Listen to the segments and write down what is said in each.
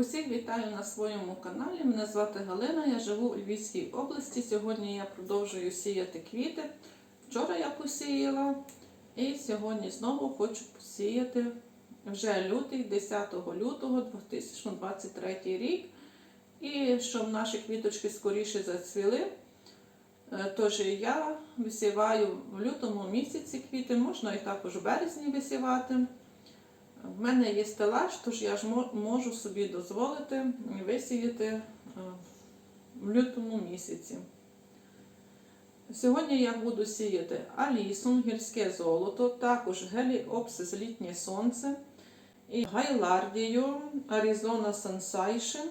Усіх вітаю на своєму каналі. Мене звати Галина, я живу у Львівській області. Сьогодні я продовжую сіяти квіти. Вчора я посіяла і сьогодні знову хочу посіяти вже лютий, 10 лютого 2023 рік. І щоб наші квіточки скоріше зацвіли. Е, Тож я висіваю в лютому місяці квіти, можна і також в березні висівати. В мене є стелаж, тож я ж можу собі дозволити висіяти е, в лютому місяці. Сьогодні я буду сіяти алісум, гірське золото, також геліопсис літнє сонце і гайлардію, Arizona Sensation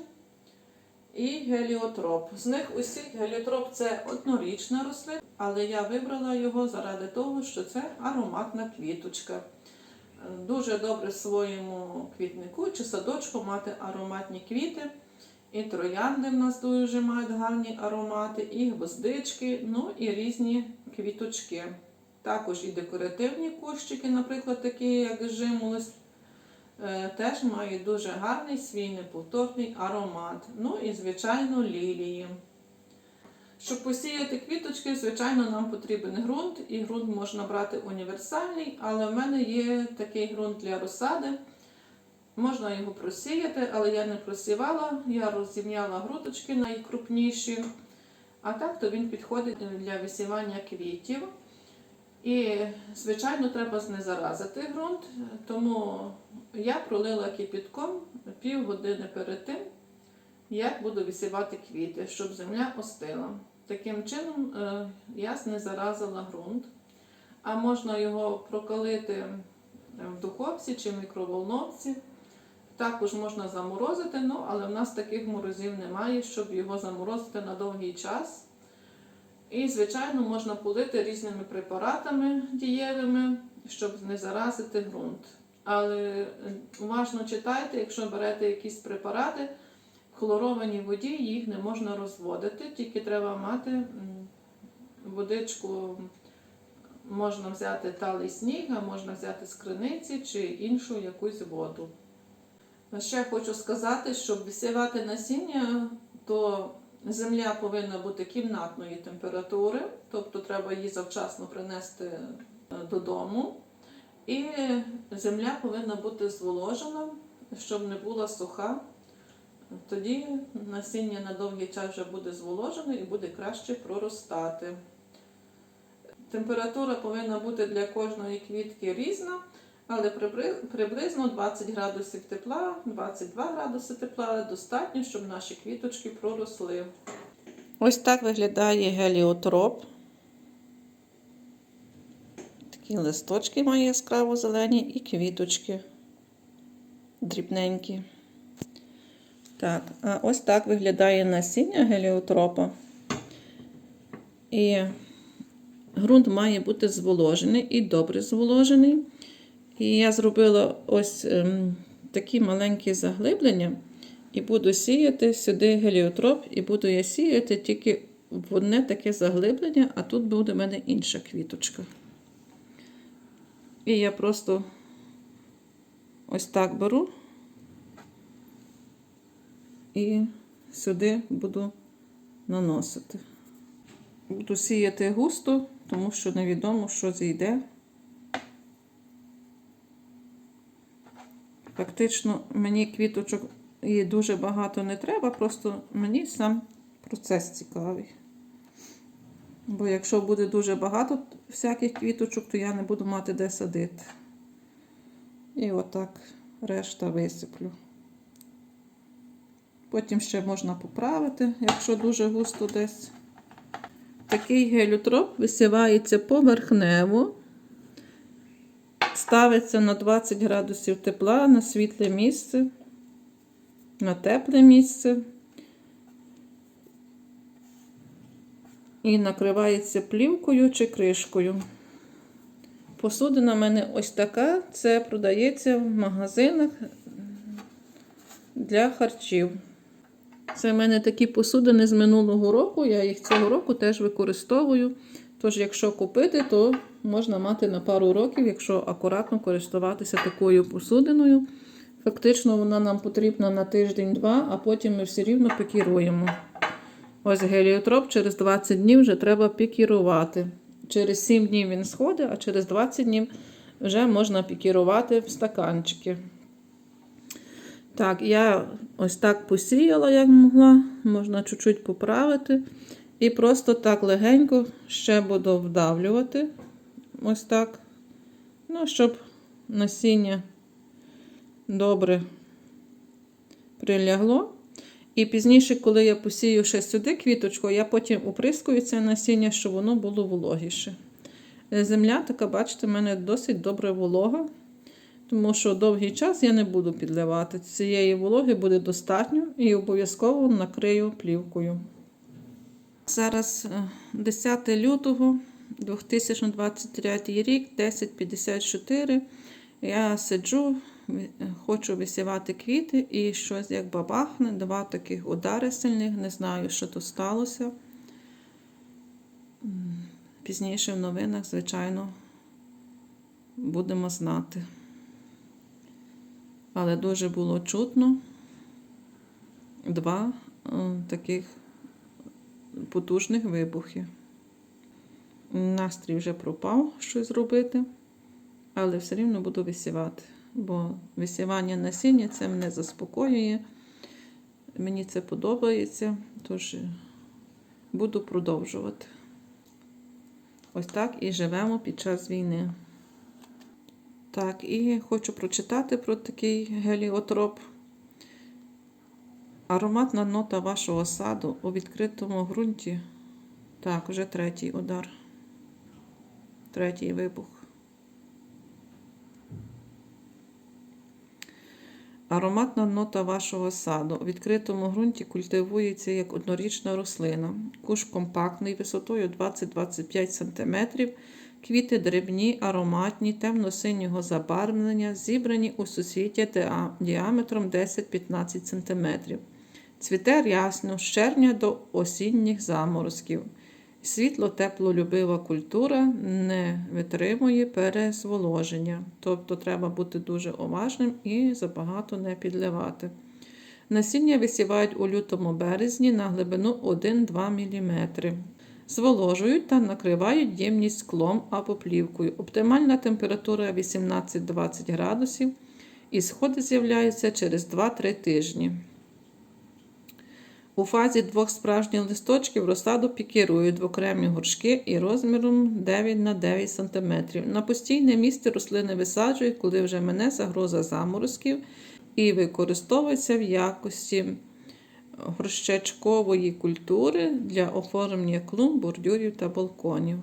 і геліотроп. З них усіх геліотроп це однорічна рослина, але я вибрала його заради того, що це ароматна квіточка. Дуже добре в своєму квітнику чи садочку мати ароматні квіти. І троянди в нас дуже мають гарні аромати, і гвоздички, ну і різні квіточки. Також і декоративні кущики, наприклад, такі як жимолость, е, теж мають дуже гарний свій неповторний аромат. Ну і, звичайно, лілії. Щоб посіяти квіточки, звичайно, нам потрібен ґрунт, і ґрунт можна брати універсальний, але в мене є такий ґрунт для розсади. Можна його просіяти, але я не просівала, я розім'яла грудочки найкрупніші. А так то він підходить для висівання квітів. І, звичайно, треба знезаразити ґрунт, тому я пролила кипітком півгодини перед тим, як буду висівати квіти, щоб земля остила. Таким чином е, я знезаразила ґрунт, а можна його прокалити в духовці чи мікроволновці. Також можна заморозити, ну, але в нас таких морозів немає, щоб його заморозити на довгий час. І, звичайно, можна полити різними препаратами дієвими, щоб не заразити ґрунт. Але е, уважно читайте, якщо берете якісь препарати, хлорованій воді їх не можна розводити, тільки треба мати водичку, можна взяти талий сніг, а можна взяти з криниці чи іншу якусь воду. Ще хочу сказати, щоб висівати насіння, то земля повинна бути кімнатної температури, тобто треба її завчасно принести е, додому. І земля повинна бути зволожена, щоб не була суха. Тоді насіння на довгий час вже буде зволожене і буде краще проростати. Температура повинна бути для кожної квітки різна, але приблизно 20 градусів тепла, 22 градуси тепла достатньо, щоб наші квіточки проросли. Ось так виглядає геліотроп. Такі листочки має яскраво зелені і квіточки дрібненькі. Так, а ось так виглядає насіння геліотропа. І ґрунт має бути зволожений і добре зволожений. І я зробила ось ем, такі маленькі заглиблення, і буду сіяти сюди геліотроп, і буду я сіяти тільки в одне таке заглиблення, а тут буде в мене інша квіточка. І я просто ось так беру і сюди буду наносити. Буду сіяти густо, тому що невідомо, що зійде. Фактично, мені квіточок і дуже багато не треба, просто мені сам процес цікавий. Бо якщо буде дуже багато всяких квіточок, то я не буду мати де садити. І отак решта висиплю. Потім ще можна поправити, якщо дуже густо десь. Такий геліотроп висівається поверхнево, ставиться на 20 градусів тепла на світле місце, на тепле місце. І накривається плівкою чи кришкою. Посудина в мене ось така. Це продається в магазинах для харчів. Це в мене такі посудини з минулого року. Я їх цього року теж використовую. Тож, якщо купити, то можна мати на пару років, якщо акуратно користуватися такою посудиною. Фактично вона нам потрібна на тиждень-два, а потім ми все рівно пікіруємо. Ось геліотроп через 20 днів вже треба пікірувати. Через 7 днів він сходить, а через 20 днів вже можна пікірувати в стаканчики. Так, я ось так посіяла, як могла, можна чуть-чуть поправити. І просто так легенько ще буду вдавлювати. Ось так. Ну, щоб насіння добре прилягло. І пізніше, коли я посію ще сюди квіточку, я потім оприскую це насіння, щоб воно було вологіше. Земля така, бачите, в мене досить добре волога, тому що довгий час я не буду підливати. Цієї вологи буде достатньо і обов'язково накрию плівкою. Зараз е, 10 лютого 2023 рік, 10.54. Я сиджу, хочу висівати квіти і щось як бабахне, два таких удари сильних, не знаю, що то сталося. Пізніше в новинах, звичайно, будемо знати. Але дуже було чутно два е, таких потужних вибухи. Настрій вже пропав щось зробити, але все рівно буду висівати, бо висівання насіння це мене заспокоює. Мені це подобається, тож буду продовжувати. Ось так і живемо під час війни. Так, і хочу прочитати про такий геліотроп. Ароматна нота вашого саду у відкритому ґрунті. Так, вже третій удар. Третій вибух. Ароматна нота вашого саду у відкритому ґрунті культивується як однорічна рослина. Куш компактний висотою 20-25 см. Квіти дрібні, ароматні, темно-синього забарвлення, зібрані у суцвіття діа- діаметром 10-15 см. Цвіте рясно з червня до осінніх заморозків. Світло-теплолюбива культура не витримує перезволоження, тобто треба бути дуже уважним і забагато не підливати. Насіння висівають у лютому березні на глибину 1-2 мм. Зволожують та накривають ємність склом або плівкою. Оптимальна температура 18-20 градусів і сходи з'являються через 2-3 тижні. У фазі двох справжніх листочків розсаду пікірують в окремі горшки і розміром 9 на 9 см. На постійне місце рослини висаджують, коли вже мине загроза заморозків і використовується в якості горщечкової культури для оформлення клумб, бордюрів та балконів.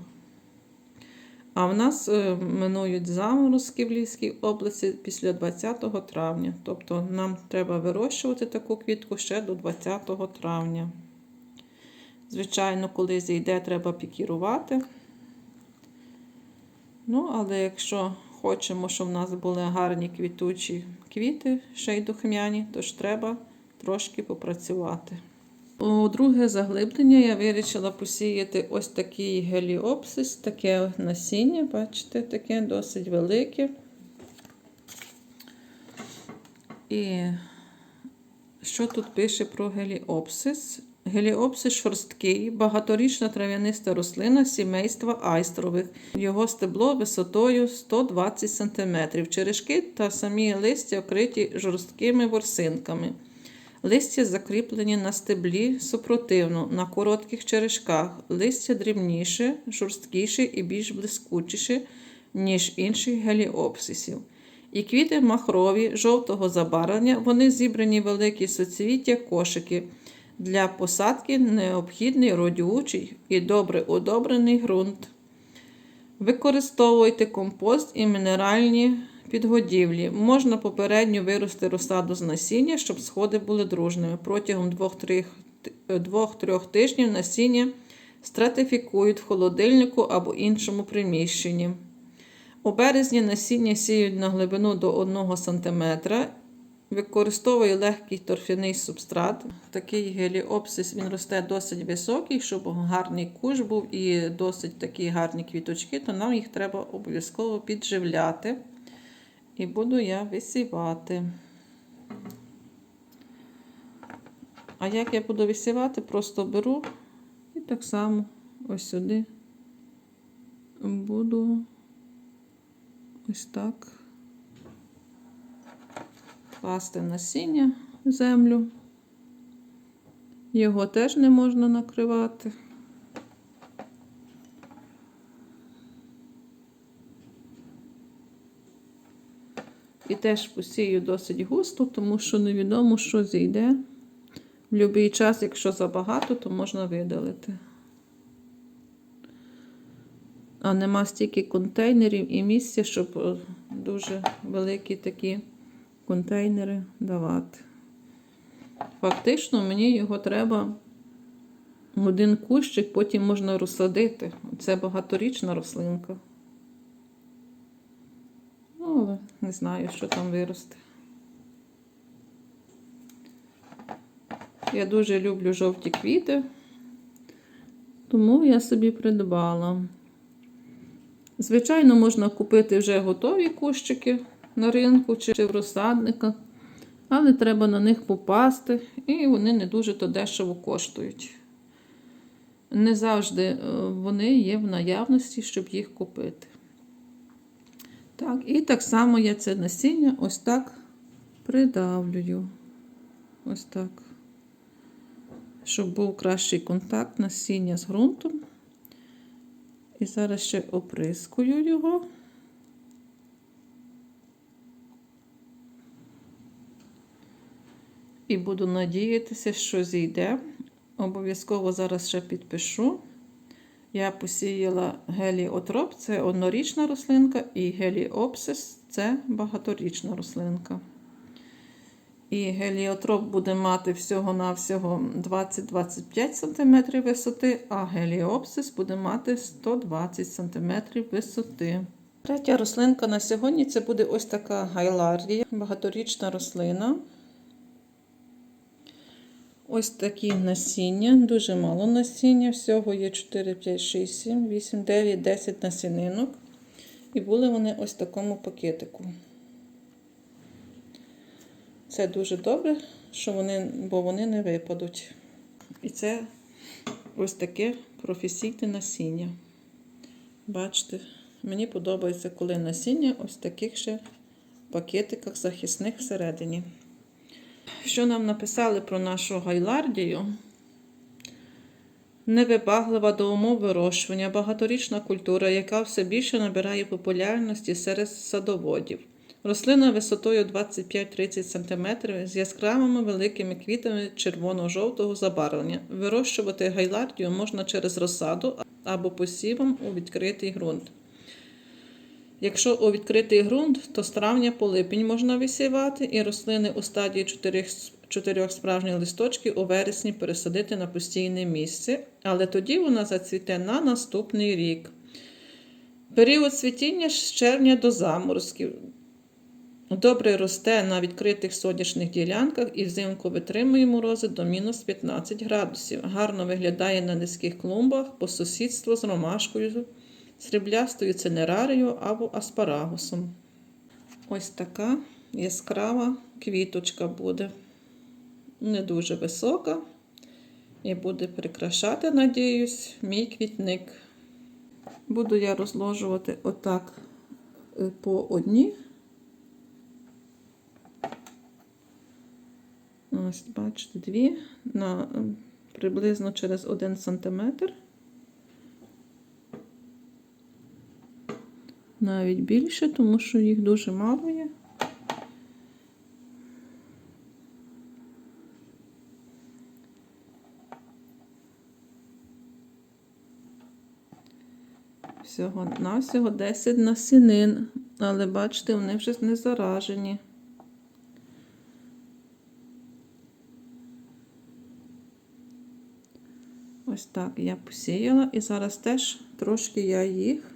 А в нас е, минують заморозки в Львівській області після 20 травня. Тобто нам треба вирощувати таку квітку ще до 20 травня. Звичайно, коли зійде, треба пікірувати. Ну, але якщо хочемо, щоб в нас були гарні квітучі квіти, ще й духмяні, то ж треба трошки попрацювати. У друге заглиблення я вирішила посіяти ось такий геліопсис, таке насіння, бачите, таке досить велике. І що тут пише про геліопсис? Геліопсис шорсткий, багаторічна трав'яниста рослина сімейства айстрових. Його стебло висотою 120 см. Черешки та самі листя вкриті жорсткими ворсинками. Листя закріплені на стеблі супротивно, на коротких черешках. Листя дрібніше, жорсткіше і більш блискучіше, ніж інших геліопсисів. І квіти махрові, жовтого забарвлення, вони зібрані великі соцвіття кошики. Для посадки необхідний родючий і добре удобрений ґрунт. Використовуйте компост і мінеральні підгодівлі. Можна попередньо вирости розсаду з насіння, щоб сходи були дружними. Протягом 2-3 тижнів насіння стратифікують в холодильнику або іншому приміщенні. У березні насіння сіють на глибину до 1 см. Використовує легкий торфяний субстрат. Такий геліопсис він росте досить високий, щоб гарний куш був і досить такі гарні квіточки, то нам їх треба обов'язково підживляти. І буду я висівати. А як я буду висівати, просто беру і так само ось сюди буду ось так класти насіння в землю. Його теж не можна накривати. І теж посію досить густо, тому що невідомо, що зійде. В будь-який час, якщо забагато, то можна видалити. А нема стільки контейнерів і місця, щоб е, дуже великі такі контейнери давати. Фактично, мені його треба один кущик, потім можна розсадити. Це багаторічна рослинка. Ну, але не знаю, що там виросте. Я дуже люблю жовті квіти, тому я собі придбала. Звичайно, можна купити вже готові кущики на ринку чи в розсадниках, але треба на них попасти, і вони не дуже то дешево коштують. Не завжди е, вони є в наявності, щоб їх купити. Так, і так само я це насіння ось так придавлюю. Ось так. Щоб був кращий контакт насіння з ґрунтом. І зараз ще оприскую його. І буду надіятися, що зійде. Обов'язково зараз ще підпишу. Я посіяла геліотроп, це однорічна рослинка, і геліопсис це багаторічна рослинка. І геліотроп буде мати всього-навсього 20-25 см висоти, а геліопсис буде мати 120 см висоти. Третя рослинка на сьогодні це буде ось така гайлардія, багаторічна рослина. Ось такі насіння, дуже мало насіння. Всього є 4, 5, 6, 7, 8, 9, 10 насінинок. І були вони ось в такому пакетику. Це дуже добре, що вони, бо вони не випадуть. І це ось таке професійне насіння. Бачите, мені подобається, коли насіння ось в таких ще пакетиках захисних всередині. Що нам написали про нашу гайлардію? Невибаглива до умов вирощування, багаторічна культура, яка все більше набирає популярності серед садоводів. Рослина висотою 25-30 см з яскравими великими квітами червоно-жовтого забарвлення. Вирощувати гайлардію можна через розсаду або посівом у відкритий ґрунт. Якщо у відкритий ґрунт, то з травня по липень можна висівати, і рослини у стадії 4, 4 справжніх листочків у вересні пересадити на постійне місце, але тоді вона зацвіте на наступний рік. Період цвітіння з червня до заморозків. Добре росте на відкритих сонячних ділянках і взимку витримує морози до мінус 15 градусів. Гарно виглядає на низьких клумбах по сусідству з ромашкою, сріблястою цинерарією або аспарагусом. Ось така яскрава квіточка буде. Не дуже висока. І буде прикрашати, надіюсь, мій квітник. Буду я розложувати отак е, по одній. Ось, бачите, дві на приблизно через 1 см. Навіть більше, тому що їх дуже мало є. Всього навсього 10 насінин, але бачите, вони вже не заражені. Ось так я посіяла, і зараз теж трошки я їх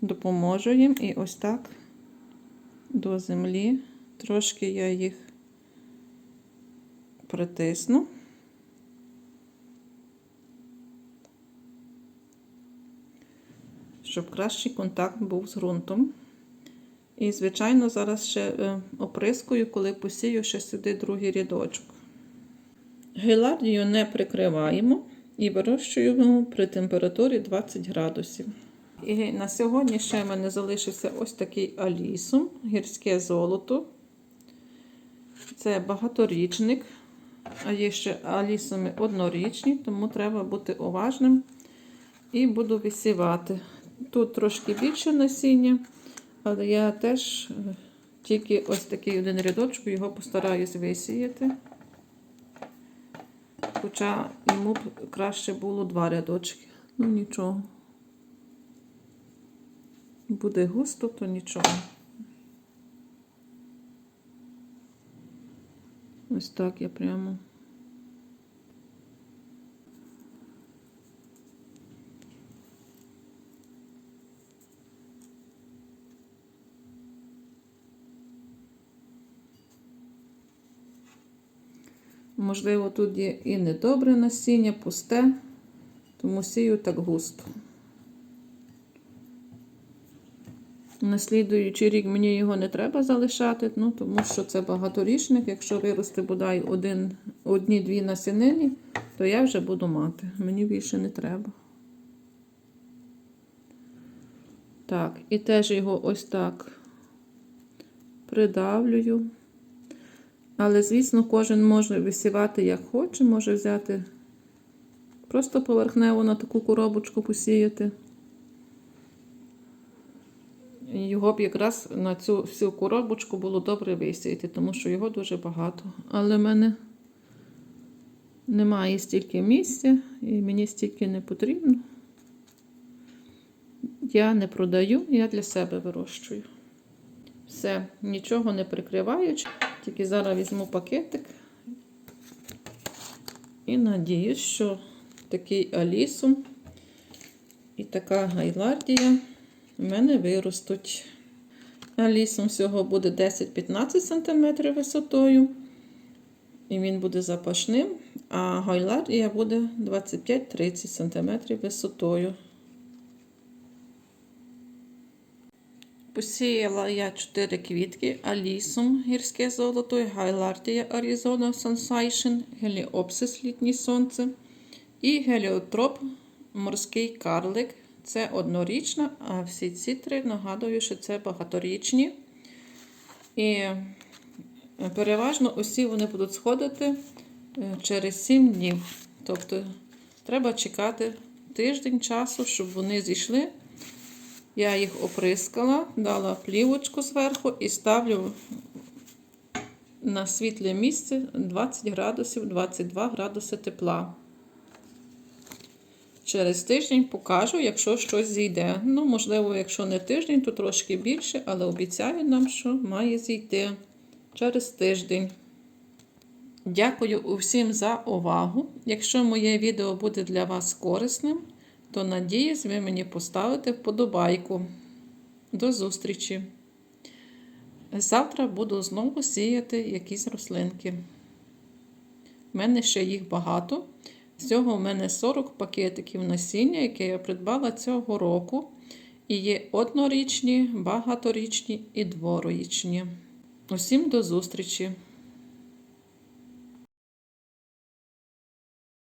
допоможу їм і ось так до землі. Трошки я їх притисну. Щоб кращий контакт був з ґрунтом. І, звичайно, зараз ще е, оприскую, коли посію ще сюди другий рядочок. Гелардію не прикриваємо і вирощуємо при температурі 20 градусів. І на сьогодні ще в мене залишився ось такий алісум, гірське золото. Це багаторічник, а є ще алісуми однорічні, тому треба бути уважним і буду висівати. Тут трошки більше насіння, але я теж е, тільки ось такий один рядочок, його постараюсь висіяти. Хоча йому б краще було два рядочки. Ну нічого. Буде густо, то нічого. Ось так я прямо. Можливо, тут є і недобре насіння, пусте, тому сію так густо. На слідуючий рік мені його не треба залишати, ну, тому що це багаторічник. Якщо виросте бодай одні-дві насінини, то я вже буду мати. Мені більше не треба. Так, і теж його ось так придавлюю. Але, звісно, кожен може висівати як хоче, може взяти просто поверхнево на таку коробочку посіяти. І Його б якраз на цю всю коробочку було добре висіяти, тому що його дуже багато. Але в мене немає стільки місця, і мені стільки не потрібно. Я не продаю, я для себе вирощую. Все, нічого не прикриваючи. Тільки зараз візьму пакетик і надіюсь, що такий алісум і така гайлардія в мене виростуть. Алісум всього буде 10-15 см висотою. І він буде запашним, а гайлардія буде 25-30 см висотою. Посіяла я 4 квітки, алісум гірське золото, гайлардія Аризона Сансайшн, геліопсис літнє сонце і геліотроп морський карлик. Це однорічна, а всі ці три нагадую, що це багаторічні. І переважно усі вони будуть сходити е, через 7 днів. Тобто треба чекати тиждень часу, щоб вони зійшли. Я їх оприскала, дала плівочку зверху і ставлю на світле місце 20 градусів, 22 градуси тепла. Через тиждень покажу, якщо щось зійде. Ну, можливо, якщо не тиждень, то трошки більше, але обіцяю нам, що має зійти через тиждень. Дякую усім за увагу. Якщо моє відео буде для вас корисним, то надіюсь, ви мені поставите вподобайку. До зустрічі! Завтра буду знову сіяти якісь рослинки. У мене ще їх багато. Всього в мене 40 пакетиків насіння, яке я придбала цього року. І є однорічні, багаторічні і дворічні. Усім до зустрічі!